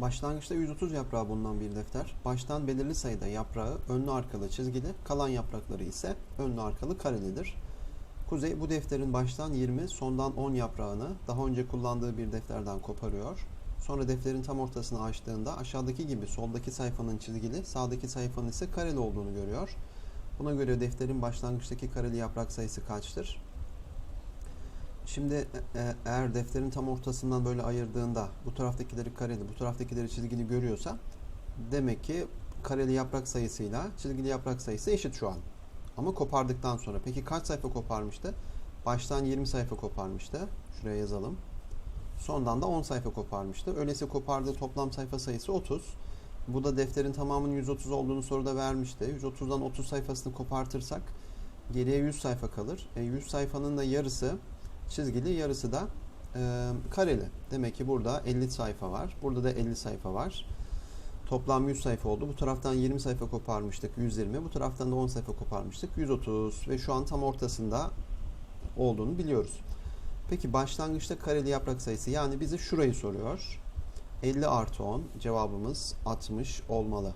Başlangıçta 130 yaprağı bulunan bir defter, baştan belirli sayıda yaprağı önlü arkalı çizgili, kalan yaprakları ise önlü arkalı karelidir. Kuzey bu defterin baştan 20, sondan 10 yaprağını daha önce kullandığı bir defterden koparıyor. Sonra defterin tam ortasını açtığında aşağıdaki gibi soldaki sayfanın çizgili, sağdaki sayfanın ise kareli olduğunu görüyor. Buna göre defterin başlangıçtaki kareli yaprak sayısı kaçtır? Şimdi e, e, eğer defterin tam ortasından böyle ayırdığında bu taraftakileri kareli, bu taraftakileri çizgili görüyorsa demek ki kareli yaprak sayısıyla çizgili yaprak sayısı eşit şu an. Ama kopardıktan sonra. Peki kaç sayfa koparmıştı? Baştan 20 sayfa koparmıştı. Şuraya yazalım. Sondan da 10 sayfa koparmıştı. Öyleyse kopardığı toplam sayfa sayısı 30. Bu da defterin tamamının 130 olduğunu soruda vermişti. 130'dan 30 sayfasını kopartırsak geriye 100 sayfa kalır. E, 100 sayfanın da yarısı çizgili, yarısı da e, kareli. Demek ki burada 50 sayfa var. Burada da 50 sayfa var. Toplam 100 sayfa oldu. Bu taraftan 20 sayfa koparmıştık 120. Bu taraftan da 10 sayfa koparmıştık 130. Ve şu an tam ortasında olduğunu biliyoruz. Peki başlangıçta kareli yaprak sayısı yani bize şurayı soruyor. 50 artı 10 cevabımız 60 olmalı.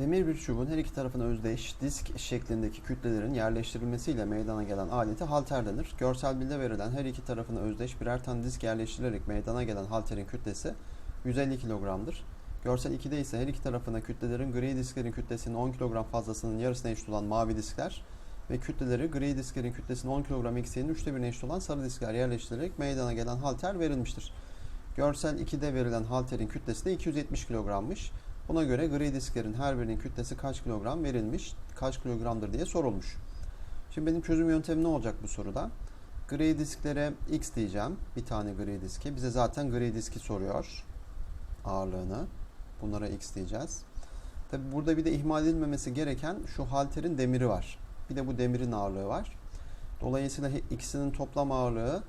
Demir bir çubuğun her iki tarafına özdeş disk şeklindeki kütlelerin yerleştirilmesiyle meydana gelen alete halter denir. Görsel bilde verilen her iki tarafına özdeş birer tane disk yerleştirilerek meydana gelen halterin kütlesi 150 kilogramdır. Görsel 2'de ise her iki tarafına kütlelerin gri disklerin kütlesinin 10 kilogram fazlasının yarısına eşit olan mavi diskler ve kütleleri gri disklerin kütlesinin 10 kilogram eksiğinin üçte birine eşit olan sarı diskler yerleştirilerek meydana gelen halter verilmiştir. Görsel 2'de verilen halterin kütlesi de 270 kilogrammış. Buna göre gri disklerin her birinin kütlesi kaç kilogram verilmiş, kaç kilogramdır diye sorulmuş. Şimdi benim çözüm yöntemim ne olacak bu soruda? Gri disklere x diyeceğim. Bir tane gri diski. Bize zaten gri diski soruyor. Ağırlığını. Bunlara x diyeceğiz. Tabi burada bir de ihmal edilmemesi gereken şu halterin demiri var. Bir de bu demirin ağırlığı var. Dolayısıyla ikisinin toplam ağırlığı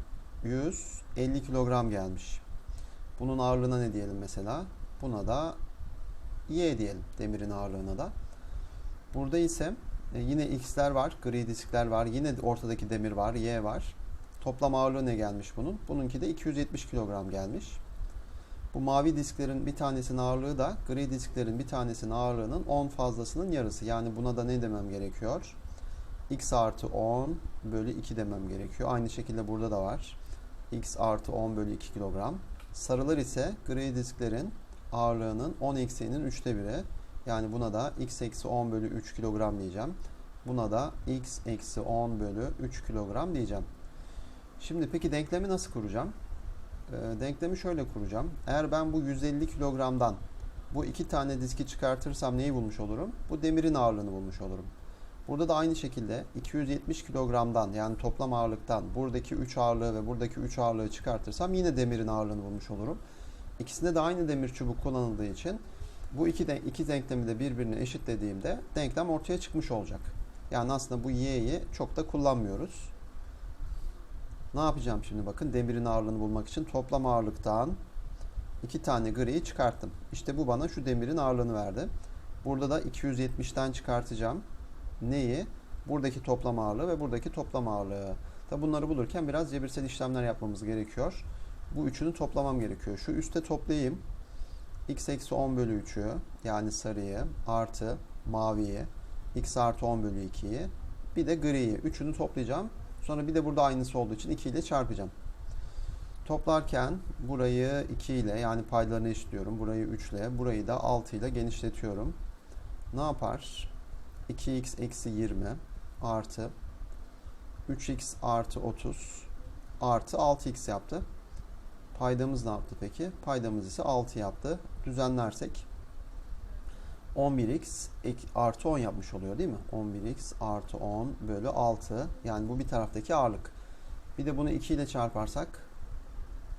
150 kilogram gelmiş. Bunun ağırlığına ne diyelim mesela? Buna da Y diyelim demirin ağırlığına da. Burada ise e, yine X'ler var, gri diskler var, yine ortadaki demir var, Y var. Toplam ağırlığı ne gelmiş bunun? Bununki de 270 kilogram gelmiş. Bu mavi disklerin bir tanesinin ağırlığı da gri disklerin bir tanesinin ağırlığının 10 fazlasının yarısı. Yani buna da ne demem gerekiyor? X artı 10 bölü 2 demem gerekiyor. Aynı şekilde burada da var. X artı 10 bölü 2 kilogram. Sarılar ise gri disklerin ağırlığının 10 eksiğinin 3'te biri. Yani buna da x eksi 10 bölü 3 kilogram diyeceğim. Buna da x eksi 10 bölü 3 kilogram diyeceğim. Şimdi peki denklemi nasıl kuracağım? Ee, denklemi şöyle kuracağım. Eğer ben bu 150 kilogramdan bu iki tane diski çıkartırsam neyi bulmuş olurum? Bu demirin ağırlığını bulmuş olurum. Burada da aynı şekilde 270 kilogramdan yani toplam ağırlıktan buradaki 3 ağırlığı ve buradaki 3 ağırlığı çıkartırsam yine demirin ağırlığını bulmuş olurum. İkisinde de aynı demir çubuk kullanıldığı için bu iki, de, iki denklemi de birbirine eşitlediğimde denklem ortaya çıkmış olacak. Yani aslında bu y'yi çok da kullanmıyoruz. Ne yapacağım şimdi bakın demirin ağırlığını bulmak için toplam ağırlıktan iki tane griyi çıkarttım. İşte bu bana şu demirin ağırlığını verdi. Burada da 270'ten çıkartacağım. Neyi? Buradaki toplam ağırlığı ve buradaki toplam ağırlığı. Tabi bunları bulurken biraz cebirsel işlemler yapmamız gerekiyor. Bu üçünü toplamam gerekiyor. Şu üste toplayayım. x eksi 10 bölü 3'ü yani sarıyı artı maviyi x artı 10 bölü 2'yi bir de griyi. Üçünü toplayacağım. Sonra bir de burada aynısı olduğu için 2 ile çarpacağım. Toplarken burayı 2 ile yani paylarını eşitliyorum. Burayı 3 ile, burayı da 6 ile genişletiyorum. Ne yapar? 2x eksi 20 artı 3x artı 30 artı 6x yaptı. Paydamız ne yaptı peki? Paydamız ise 6 yaptı. Düzenlersek 11x artı 10 yapmış oluyor değil mi? 11x artı 10 bölü 6. Yani bu bir taraftaki ağırlık. Bir de bunu 2 ile çarparsak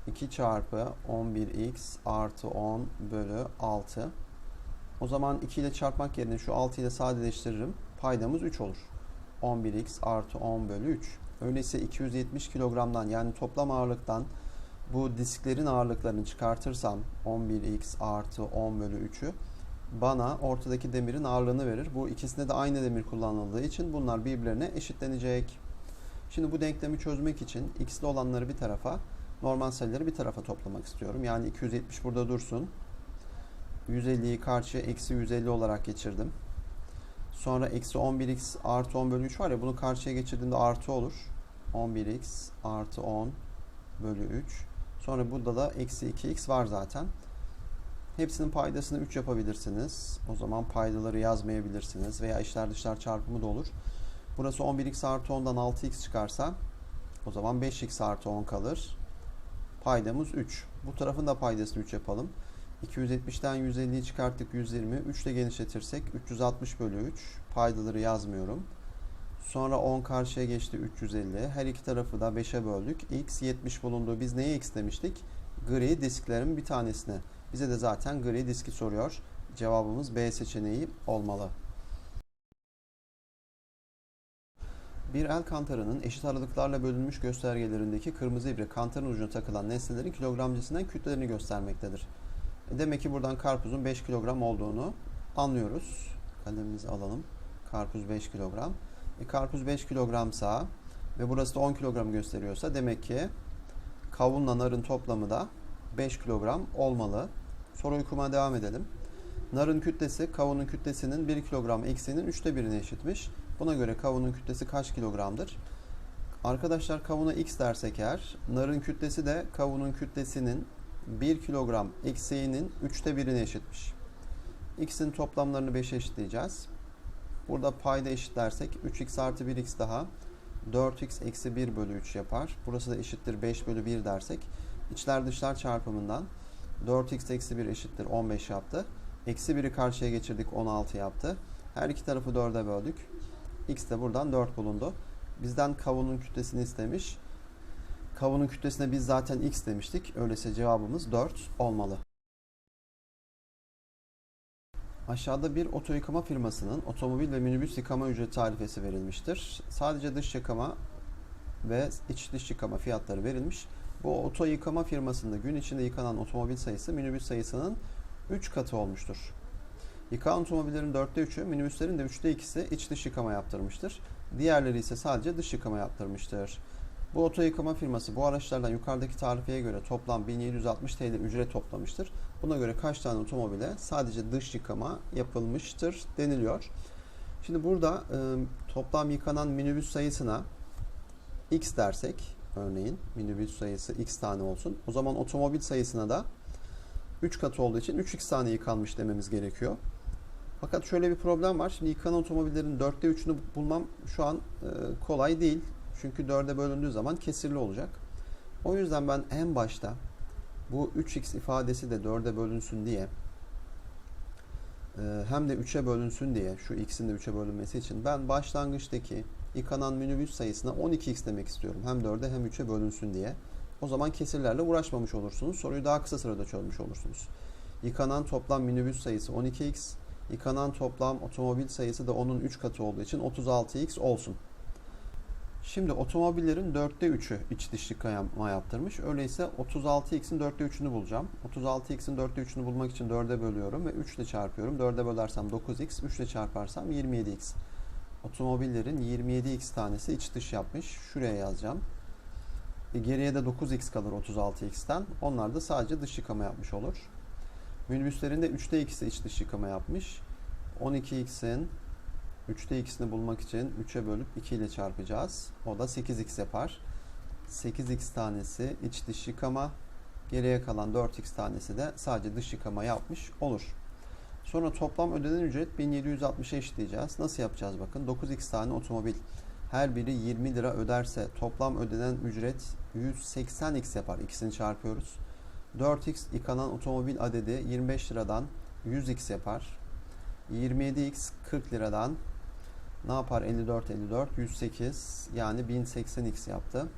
2 çarpı 11x artı 10 bölü 6. O zaman 2 ile çarpmak yerine şu 6 ile sadeleştiririm. Paydamız 3 olur. 11x artı 10 bölü 3. Öyleyse 270 kilogramdan yani toplam ağırlıktan bu disklerin ağırlıklarını çıkartırsam 11x artı 10 bölü 3'ü bana ortadaki demirin ağırlığını verir. Bu ikisinde de aynı demir kullanıldığı için bunlar birbirlerine eşitlenecek. Şimdi bu denklemi çözmek için x'li olanları bir tarafa, Normal sayıları bir tarafa toplamak istiyorum. Yani 270 burada dursun. 150'yi karşıya eksi 150 olarak geçirdim. Sonra eksi 11x artı 10 bölü 3 var ya bunu karşıya geçirdiğimde artı olur. 11x artı 10 bölü 3. Sonra burada da eksi 2x var zaten. Hepsinin paydasını 3 yapabilirsiniz. O zaman paydaları yazmayabilirsiniz. Veya içler dışlar çarpımı da olur. Burası 11x artı 10'dan 6x çıkarsa o zaman 5x artı 10 kalır. Paydamız 3. Bu tarafın da paydasını 3 yapalım. 270'ten 150'yi çıkarttık 120. 3 ile genişletirsek 360 bölü 3. Paydaları yazmıyorum. Sonra 10 karşıya geçti 350. Her iki tarafı da 5'e böldük. X 70 bulundu. Biz neye X demiştik? Gri disklerin bir tanesine. Bize de zaten gri diski soruyor. Cevabımız B seçeneği olmalı. Bir el kantarının eşit aralıklarla bölünmüş göstergelerindeki kırmızı ibre kantarın ucuna takılan nesnelerin kilogram cinsinden kütlelerini göstermektedir. E Demek ki buradan karpuzun 5 kilogram olduğunu anlıyoruz. Kalemimizi alalım. Karpuz 5 kilogram. E, karpuz 5 kilogramsa ve burası da 10 kilogram gösteriyorsa demek ki kavunla narın toplamı da 5 kilogram olmalı. Soru okumaya devam edelim. Narın kütlesi kavunun kütlesinin 1 kilogram eksiğinin 3'te 1'ine eşitmiş. Buna göre kavunun kütlesi kaç kilogramdır? Arkadaşlar kavuna x dersek eğer, narın kütlesi de kavunun kütlesinin 1 kilogram eksiğinin 3'te 1'ine eşitmiş. X'in toplamlarını 5'e eşitleyeceğiz. Burada payda eşitlersek 3x artı 1x daha 4x eksi 1 bölü 3 yapar. Burası da eşittir 5 bölü 1 dersek içler dışlar çarpımından 4x eksi 1 eşittir 15 yaptı. Eksi 1'i karşıya geçirdik 16 yaptı. Her iki tarafı 4'e böldük. X de buradan 4 bulundu. Bizden kavunun kütlesini istemiş. Kavunun kütlesine biz zaten x demiştik. Öyleyse cevabımız 4 olmalı. Aşağıda bir oto yıkama firmasının otomobil ve minibüs yıkama ücret tarifesi verilmiştir. Sadece dış yıkama ve iç dış yıkama fiyatları verilmiş. Bu oto yıkama firmasında gün içinde yıkanan otomobil sayısı minibüs sayısının 3 katı olmuştur. Yıkanan otomobillerin 4'te 3'ü, minibüslerin de 3'te 2'si iç dış yıkama yaptırmıştır. Diğerleri ise sadece dış yıkama yaptırmıştır. Bu oto yıkama firması bu araçlardan yukarıdaki tarifeye göre toplam 1760 TL ücret toplamıştır. Buna göre kaç tane otomobile sadece dış yıkama yapılmıştır deniliyor. Şimdi burada e, toplam yıkanan minibüs sayısına x dersek örneğin minibüs sayısı x tane olsun. O zaman otomobil sayısına da 3 katı olduğu için 3x tane yıkanmış dememiz gerekiyor. Fakat şöyle bir problem var. Şimdi yıkanan otomobillerin 4'te 3'ünü bulmam şu an e, kolay değil. Çünkü 4'e bölündüğü zaman kesirli olacak. O yüzden ben en başta bu 3x ifadesi de 4'e bölünsün diye e, hem de 3'e bölünsün diye şu x'in de 3'e bölünmesi için ben başlangıçtaki yıkanan minibüs sayısına 12x demek istiyorum. Hem 4'e hem 3'e bölünsün diye. O zaman kesirlerle uğraşmamış olursunuz. Soruyu daha kısa sırada çözmüş olursunuz. Yıkanan toplam minibüs sayısı 12x. Yıkanan toplam otomobil sayısı da onun 3 katı olduğu için 36x olsun. Şimdi otomobillerin 4'te 3'ü iç dış yıkama yaptırmış. Öyleyse 36x'in 4'te 3'ünü bulacağım. 36x'in 4'te 3'ünü bulmak için 4'e bölüyorum ve 3 ile çarpıyorum. 4'e bölersem 9x, 3 ile çarparsam 27x. Otomobillerin 27x tanesi iç dış yapmış. Şuraya yazacağım. E geriye de 9x kalır 36x'ten. Onlar da sadece dış yıkama yapmış olur. Minibüslerin de 3'te 2'si iç dış yıkama yapmış. 12x'in 3'te ikisini bulmak için 3'e bölüp 2 ile çarpacağız. O da 8x yapar. 8x tanesi iç dış yıkama. Geriye kalan 4x tanesi de sadece dış yıkama yapmış olur. Sonra toplam ödenen ücret 1760'a eşitleyeceğiz. Nasıl yapacağız bakın. 9x tane otomobil her biri 20 lira öderse toplam ödenen ücret 180x yapar. İkisini çarpıyoruz. 4x yıkanan otomobil adedi 25 liradan 100x yapar. 27x 40 liradan ne yapar 54 54 108 yani 1080x yaptı.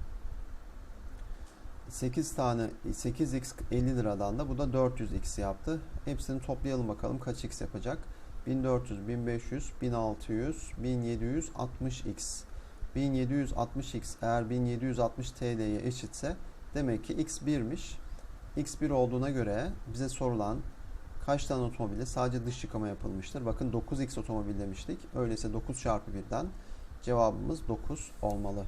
8 tane 8x 50 liradan da bu da 400x yaptı. Hepsini toplayalım bakalım kaç x yapacak. 1400, 1500, 1600, 1760x. 1760x eğer 1760 TL'ye eşitse demek ki x 1'miş. x 1 olduğuna göre bize sorulan kaç tane otomobile sadece dış yıkama yapılmıştır? Bakın 9x otomobil demiştik. Öyleyse 9 çarpı 1'den cevabımız 9 olmalı.